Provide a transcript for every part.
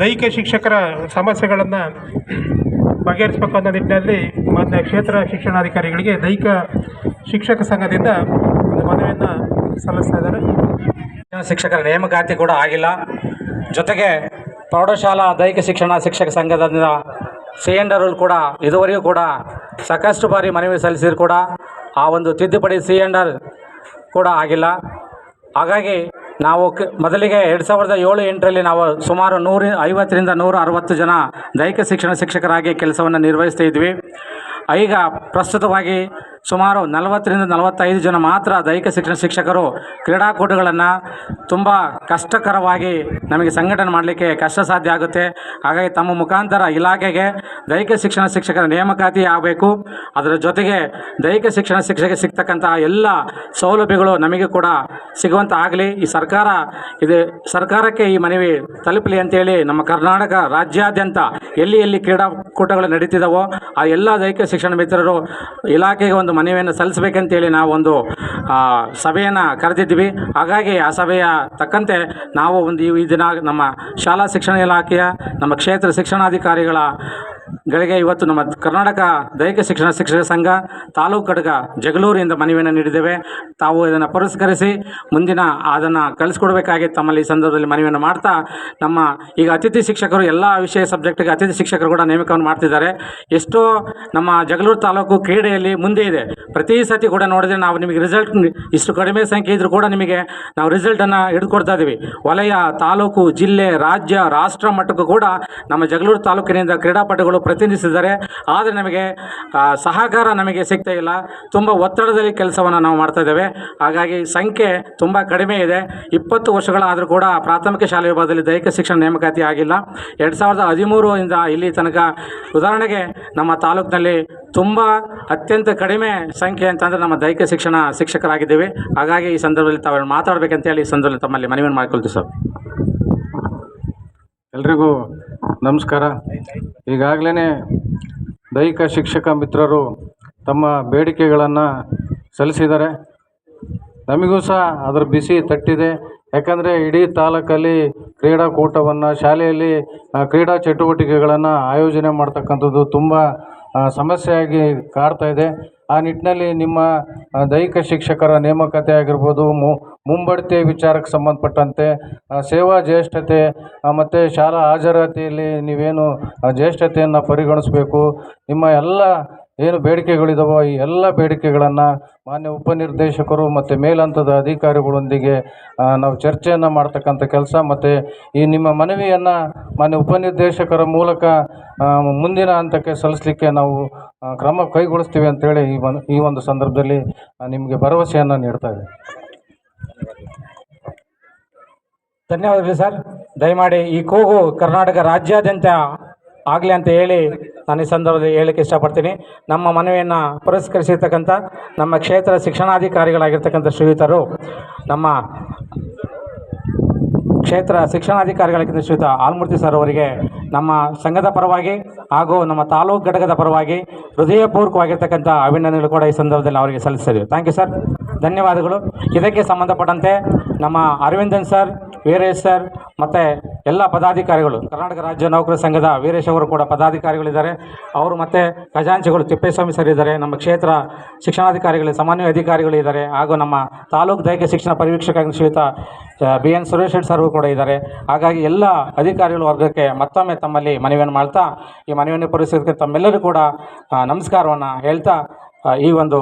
ದೈಹಿಕ ಶಿಕ್ಷಕರ ಸಮಸ್ಯೆಗಳನ್ನು ಬಗೆಹರಿಸಬೇಕು ಅನ್ನೋ ನಿಟ್ಟಿನಲ್ಲಿ ಮಾನ್ಯ ಕ್ಷೇತ್ರ ಶಿಕ್ಷಣಾಧಿಕಾರಿಗಳಿಗೆ ದೈಹಿಕ ಶಿಕ್ಷಕ ಸಂಘದಿಂದ ಒಂದು ಮನವಿಯನ್ನು ಸಲ್ಲಿಸ್ತಾ ಇದ್ದಾರೆ. ಶಿಕ್ಷಕರ ನೇಮಕಾತಿ ಕೂಡ ಆಗಿಲ್ಲ. ಜೊತೆಗೆ ಪ್ರೌಢಶಾಲಾ ದೈಹಿಕ ಶಿಕ್ಷಣ ಶಿಕ್ಷಕ ಸಂಘದಿಂದ ಸಿ ಎನ್ ಕೂಡ ಇದುವರೆಗೂ ಕೂಡ ಸಾಕಷ್ಟು ಬಾರಿ ಮನವಿ ಸಲ್ಲಿಸಿದ್ರು ಕೂಡ. ಆ ಒಂದು ತಿದ್ದುಪಡಿ ಸಿ ಎನ್ ಕೂಡ ಆಗಿಲ್ಲ. ಹಾಗಾಗಿ ನಾವು ಮೊದಲಿಗೆ ಎರಡು ಸಾವಿರದ ಏಳು ಎಂಟರಲ್ಲಿ ನಾವು ಸುಮಾರು ನೂರ ಐವತ್ತರಿಂದ ನೂರ ಅರವತ್ತು ಜನ ದೈಹಿಕ ಶಿಕ್ಷಣ ಶಿಕ್ಷಕರಾಗಿ ಕೆಲಸವನ್ನು ನಿರ್ವಹಿಸ್ತಾ ಇದ್ವಿ. ಈಗ ಪ್ರಸ್ತುತವಾಗಿ ಸುಮಾರು ನಲವತ್ತರಿಂದ ನಲವತ್ತೈದು ಜನ ಮಾತ್ರ ದೈಹಿಕ ಶಿಕ್ಷಣ ಶಿಕ್ಷಕರು ಕ್ರೀಡಾಕೂಟಗಳನ್ನು ತುಂಬ ಕಷ್ಟಕರವಾಗಿ ನಮಗೆ ಸಂಘಟನೆ ಮಾಡಲಿಕ್ಕೆ ಕಷ್ಟ ಸಾಧ್ಯ ಆಗುತ್ತೆ. ಹಾಗಾಗಿ ತಮ್ಮ ಮುಖಾಂತರ ಇಲಾಖೆಗೆ ದೈಹಿಕ ಶಿಕ್ಷಣ ಶಿಕ್ಷಕರ ನೇಮಕಾತಿ ಆಗಬೇಕು. ಅದರ ಜೊತೆಗೆ ದೈಹಿಕ ಶಿಕ್ಷಣ ಶಿಕ್ಷಕ ಸಿಗ್ತಕ್ಕಂತಹ ಎಲ್ಲ ಸೌಲಭ್ಯಗಳು ನಮಗೆ ಕೂಡ ಸಿಗುವಂತ ಆಗಲಿ. ಈ ಸರ್ಕಾರ ಇದು ಸರ್ಕಾರಕ್ಕೆ ಈ ಮನವಿ ತಲುಪಲಿ ಅಂತೇಳಿ ನಮ್ಮ ಕರ್ನಾಟಕ ರಾಜ್ಯಾದ್ಯಂತ ಎಲ್ಲಿ ಎಲ್ಲಿ ಕ್ರೀಡಾಕೂಟಗಳು ನಡೀತಿದ್ದಾವೋ ಆ ಎಲ್ಲ ದೈಹಿಕ ಶಿಕ್ಷಣ ಮಿತ್ರರು ಇಲಾಖೆಗೆ ಒಂದು ಮನವಿಯನ್ನು ಸಲ್ಲಿಸಬೇಕಂತೇಳಿ ನಾವು ಒಂದು ಸಭೆಯನ್ನು ಕರೆದಿದ್ವಿ ಹಾಗಾಗಿ ಆ ಸಭೆಯ ತಕ್ಕಂತೆ ನಾವು ಒಂದು ಈ ದಿನ ನಮ್ಮ ಶಾಲಾ ಶಿಕ್ಷಣ ಇಲಾಖೆಯ, ನಮ್ಮ ಕ್ಷೇತ್ರ ಶಿಕ್ಷಣಾಧಿಕಾರಿಗಳ ಗಳಿಗೆ ಇವತ್ತು ನಮ್ಮ ಕರ್ನಾಟಕ ದೈಹಿಕ ಶಿಕ್ಷಣ ಶಿಕ್ಷಕ ಸಂಘ ತಾಲೂಕು ಕಡಗ ಜಗಳೂರಿಂದ ಮನವಿಯನ್ನು ನೀಡಿದ್ದೇವೆ. ತಾವು ಇದನ್ನು ಪುರಸ್ಕರಿಸಿ ಮುಂದಿನ ಅದನ್ನು ಕಳಿಸ್ಕೊಡ್ಬೇಕಾಗಿ ತಮ್ಮಲ್ಲಿ ಈ ಸಂದರ್ಭದಲ್ಲಿ ಮನವಿಯನ್ನು ಮಾಡ್ತಾ ನಮ್ಮ ಈಗ ಅತಿಥಿ ಶಿಕ್ಷಕರು ಎಲ್ಲ ವಿಷಯ ಸಬ್ಜೆಕ್ಟ್ಗೆ ಅತಿಥಿ ಶಿಕ್ಷಕರು ಕೂಡ ನೇಮಕವನ್ನು ಮಾಡ್ತಿದ್ದಾರೆ. ಎಷ್ಟೋ ನಮ್ಮ ಜಗಳೂರು ತಾಲೂಕು ಕ್ರೀಡೆಯಲ್ಲಿ ಮುಂದೆ ಇದೆ. ಪ್ರತಿ ಸತಿ ಕೂಡ ನೋಡಿದ್ರೆ ನಾವು ನಿಮಗೆ ರಿಸಲ್ಟ್ ಇಷ್ಟು ಕಡಿಮೆ ಸಂಖ್ಯೆ ಇದ್ದರೂ ಕೂಡ ನಿಮಗೆ ನಾವು ರಿಸಲ್ಟನ್ನು ಹಿಡ್ಕೊಡ್ತಾ ಇದ್ದೀವಿ. ವಲಯ, ತಾಲೂಕು, ಜಿಲ್ಲೆ, ರಾಜ್ಯ, ರಾಷ್ಟ್ರ ಮಟ್ಟಕ್ಕೂ ಕೂಡ ನಮ್ಮ ಜಗಳೂರು ತಾಲೂಕಿನಿಂದ ಕ್ರೀಡಾಪಟುಗಳು ಪ್ರತಿನಿಧಿಸಿದ್ದಾರೆ. ಆದರೆ ನಮಗೆ ಸಹಕಾರ ನಮಗೆ ಸಿಗ್ತಾ ಇಲ್ಲ. ತುಂಬ ಒತ್ತಡದಲ್ಲಿ ಕೆಲಸವನ್ನು ನಾವು ಮಾಡ್ತಾ ಇದ್ದೇವೆ. ಹಾಗಾಗಿ ಸಂಖ್ಯೆ ತುಂಬ ಕಡಿಮೆ ಇದೆ. ಇಪ್ಪತ್ತು ವರ್ಷಗಳಾದರೂ ಕೂಡ ಪ್ರಾಥಮಿಕ ಶಾಲೆ ವಿಭಾಗದಲ್ಲಿ ದೈಹಿಕ ಶಿಕ್ಷಣ ನೇಮಕಾತಿ ಆಗಿಲ್ಲ. ಎರಡು ಸಾವಿರದ ಹದಿಮೂರರಿಂದ ಇಲ್ಲಿ ತನಕ ಉದಾಹರಣೆಗೆ ನಮ್ಮ ತಾಲೂಕಿನಲ್ಲಿ ತುಂಬ ಅತ್ಯಂತ ಕಡಿಮೆ ಸಂಖ್ಯೆ ಅಂತಂದರೆ ನಮ್ಮ ದೈಹಿಕ ಶಿಕ್ಷಣ ಶಿಕ್ಷಕರಾಗಿದ್ದೇವೆ. ಹಾಗಾಗಿ ಈ ಸಂದರ್ಭದಲ್ಲಿ ತಾವು ಮಾತಾಡಬೇಕಂತೇಳಿ ಈ ಸಂದರ್ಭದಲ್ಲಿ ತಮ್ಮಲ್ಲಿ ಮನವಿಯನ್ನು ಮಾಡಿಕೊಳ್ತೀವಿ ಸರ್. ಎಲ್ರಿಗೂ ನಮಸ್ಕಾರ. ಈಗಾಗಲೇ ದೈಹಿಕ ಶಿಕ್ಷಕ ಮಿತ್ರರು ತಮ್ಮ ಬೇಡಿಕೆಗಳನ್ನು ಸಲ್ಲಿಸಿದ್ದಾರೆ. ನಮಗೂ ಸಹ ಅದರ ಬಿಸಿ ತಟ್ಟಿದೆ. ಯಾಕಂದರೆ ಇಡೀ ತಾಲೂಕಲ್ಲಿ ಕ್ರೀಡಾಕೂಟವನ್ನು, ಶಾಲೆಯಲ್ಲಿ ಕ್ರೀಡಾ ಚಟುವಟಿಕೆಗಳನ್ನು ಆಯೋಜನೆ ಮಾಡ್ತಕ್ಕಂಥದ್ದು ತುಂಬ ಸಮಸ್ಯೆಯಾಗಿ ಕಾಡ್ತಾ ಇದೆ. ಆ ನಿಟ್ಟಿನಲ್ಲಿ ನಿಮ್ಮ ದೈಹಿಕ ಶಿಕ್ಷಕರ ನೇಮಕಾತಿ ಆಗಿರ್ಬೋದು ಮುಂಬಡ್ತಿ ವಿಚಾರಕ್ಕೆ ಸಂಬಂಧಪಟ್ಟಂತೆ ಸೇವಾ ಜ್ಯೇಷ್ಠತೆ ಮತ್ತು ಶಾಲಾ ಹಾಜರಾತಿಯಲ್ಲಿ ನೀವೇನು ಜ್ಯೇಷ್ಠತೆಯನ್ನು ಪರಿಗಣಿಸಬೇಕು, ನಿಮ್ಮ ಎಲ್ಲ ಏನು ಬೇಡಿಕೆಗಳಿದಾವೋ ಈ ಎಲ್ಲ ಬೇಡಿಕೆಗಳನ್ನು ಮಾನ್ಯ ಉಪನಿರ್ದೇಶಕರು ಮತ್ತು ಮೇಲಂತದ ಅಧಿಕಾರಿಗಳೊಂದಿಗೆ ನಾವು ಚರ್ಚೆಯನ್ನು ಮಾಡ್ತಕ್ಕಂಥ ಕೆಲಸ ಮತ್ತು ಈ ನಿಮ್ಮ ಮನವಿಯನ್ನು ಮಾನ್ಯ ಉಪನಿರ್ದೇಶಕರ ಮೂಲಕ ಮುಂದಿನ ಹಂತಕ್ಕೆ ಸಲ್ಲಿಸಲಿಕ್ಕೆ ನಾವು ಕ್ರಮ ಕೈಗೊಳಿಸ್ತೀವಿ ಅಂತೇಳಿ ಈ ಒಂದು ಈ ಒಂದು ಸಂದರ್ಭದಲ್ಲಿ ನಿಮಗೆ ಭರವಸೆಯನ್ನು ನೀಡ್ತಾ ಇದೆ ಧನ್ಯವಾದಗಳು ಸರ್. ದಯಮಾಡಿ ಈ ಕೂಗು ಕರ್ನಾಟಕ ರಾಜ್ಯಾದ್ಯಂತ ಆಗಲಿ ಅಂತ ಹೇಳಿ ನಾನು ಈ ಸಂದರ್ಭದಲ್ಲಿ ಹೇಳಕ್ಕೆ ಇಷ್ಟಪಡ್ತೀನಿ. ನಮ್ಮ ಮನವಿಯನ್ನು ಪುರಸ್ಕರಿಸಿರ್ತಕ್ಕಂಥ ನಮ್ಮ ಕ್ಷೇತ್ರ ಶಿಕ್ಷಣಾಧಿಕಾರಿಗಳಾಗಿರ್ತಕ್ಕಂಥ ಶ್ರೀಯುತರು, ನಮ್ಮ ಕ್ಷೇತ್ರ ಶಿಕ್ಷಣಾಧಿಕಾರಿಗಳ ಶ್ರೀಯುತ ಆಲ್ಮೂರ್ತಿ ಸರ್ ಅವರಿಗೆ ನಮ್ಮ ಸಂಘದ ಪರವಾಗಿ ಹಾಗೂ ನಮ್ಮ ತಾಲೂಕು ಘಟಕದ ಪರವಾಗಿ ಹೃದಯಪೂರ್ವಕವಾಗಿರ್ತಕ್ಕಂಥ ಅಭಿನಂದನೆಗಳು ಕೂಡ ಈ ಸಂದರ್ಭದಲ್ಲಿ ಅವರಿಗೆ ಸಲ್ಲಿಸಿದ್ದೀವಿ ಥ್ಯಾಂಕ್ ಯು ಸರ್ ಧನ್ಯವಾದಗಳು. ಇದಕ್ಕೆ ಸಂಬಂಧಪಟ್ಟಂತೆ ನಮ್ಮ ಅರವಿಂದನ್ ಸರ್, ವೀರೇಶ್ ಸರ್ ಮತ್ತು ಎಲ್ಲ ಪದಾಧಿಕಾರಿಗಳು, ಕರ್ನಾಟಕ ರಾಜ್ಯ ನೌಕರ ಸಂಘದ ವೀರೇಶ್ ಅವರು ಕೂಡ ಪದಾಧಿಕಾರಿಗಳಿದ್ದಾರೆ. ಅವರು ಮತ್ತು ಖಜಾಂಚಿಗಳು ತಿಪ್ಪೇಸ್ವಾಮಿ ಸರ್ ಇದ್ದಾರೆ. ನಮ್ಮ ಕ್ಷೇತ್ರ ಶಿಕ್ಷಣಾಧಿಕಾರಿಗಳು, ಸಾಮಾನ್ಯ ಅಧಿಕಾರಿಗಳು ಇದ್ದಾರೆ. ಹಾಗೂ ನಮ್ಮ ತಾಲೂಕು ದೈಹಿಕ ಶಿಕ್ಷಣ ಪರಿವೀಕ್ಷಕ ಶ್ರೀಯುತ B N Suresh Reddy sir ಕೂಡ ಇದ್ದಾರೆ. ಹಾಗಾಗಿ ಎಲ್ಲ ಅಧಿಕಾರಿಗಳ ವರ್ಗಕ್ಕೆ ಮತ್ತೊಮ್ಮೆ ತಮ್ಮಲ್ಲಿ ಮನವಿಯನ್ನು ಮಾಡ್ತಾ, ಈ ಮನವಿಯನ್ನು ಪೂರೈಸೋದಕ್ಕೆ ತಮ್ಮೆಲ್ಲರೂ ಕೂಡ ನಮಸ್ಕಾರವನ್ನು ಹೇಳ್ತಾ ಈ ಒಂದು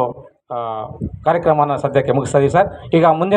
ಕಾರ್ಯಕ್ರಮವನ್ನು ಸದ್ಯಕ್ಕೆ ಮುಗಿಸ್ತಾ ಸರ್. ಈಗ ಮುಂದಿನ